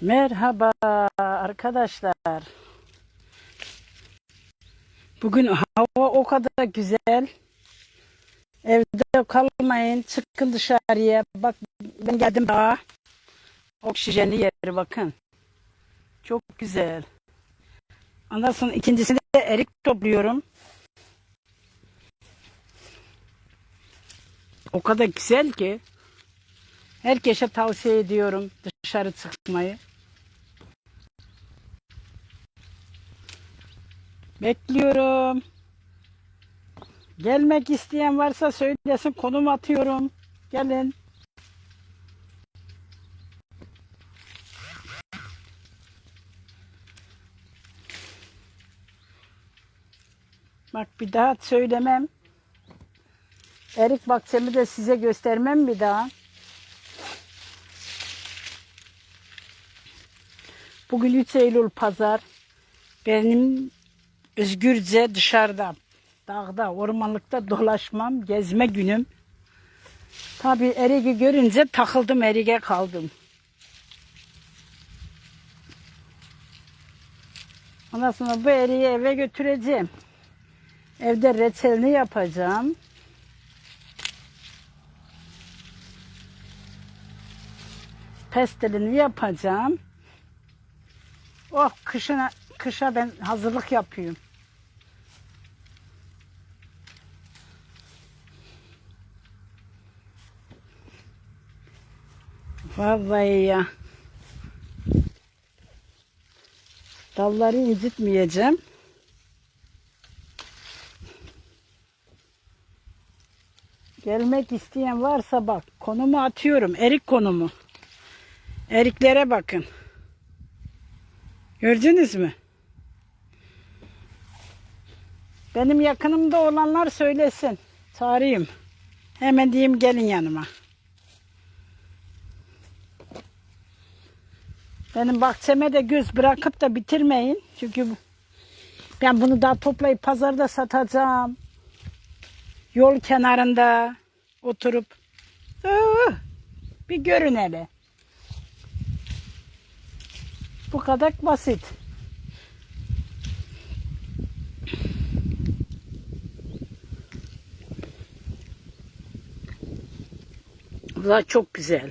Merhaba arkadaşlar. Bugün hava o kadar güzel. Evde kalmayın. Çıkın dışarıya. Bak ben geldim daha. Oksijenli yeri bakın. Çok güzel. Ondan sonra ikincisinde de erik topluyorum. O kadar güzel ki. Herkese tavsiye ediyorum dışarı çıkmayı. Bekliyorum. Gelmek isteyen varsa söylesin konum atıyorum. Gelin. Bak bir daha söylemem. Erik bahçemi de size göstermem bir daha. Bugün 3 Eylül pazar. Benim özgürce dışarıda, dağda, ormanlıkta dolaşmam, gezme günüm. Tabii erigi görünce takıldım, erige kaldım. Ondan sonra bu eriği eve götüreceğim. Evde reçelini yapacağım. Pestilini yapacağım. Oh kışına, kışa ben hazırlık yapıyorum. Vallahi ya. Dalları incitmeyeceğim. Gelmek isteyen varsa bak konumu atıyorum. Erik konumu. Eriklere bakın. Gördünüz mü? Benim yakınımda olanlar söylesin. Çağırayım. Hemen diyeyim gelin yanıma. Benim bahçeme de göz bırakıp da bitirmeyin. Çünkü ben bunu daha toplayıp pazarda satacağım. Yol kenarında oturup bir görün hele. Bu kadar basit. Da çok güzel.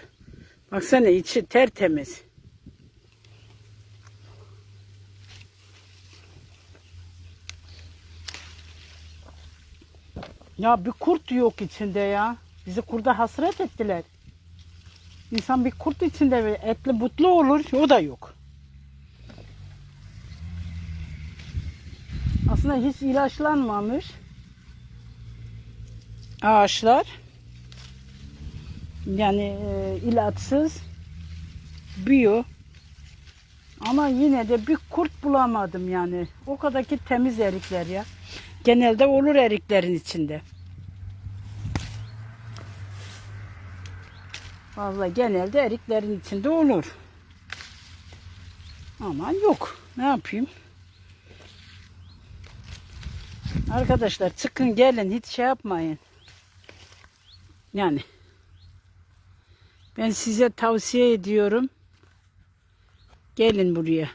Baksana içi tertemiz. Ya bir kurt yok içinde ya. Bizi kurda hasret ettiler. İnsan bir kurt içinde etli butlu olur. O da yok. Aslında hiç ilaçlanmamış ağaçlar. Yani e, ilaçsız büyüyor. Ama yine de bir kurt bulamadım yani. O kadar ki temiz erikler ya. Genelde olur eriklerin içinde. Vallahi genelde eriklerin içinde olur. Ama yok. Ne yapayım? Arkadaşlar çıkın gelin hiç şey yapmayın. Yani ben size tavsiye ediyorum. Gelin buraya.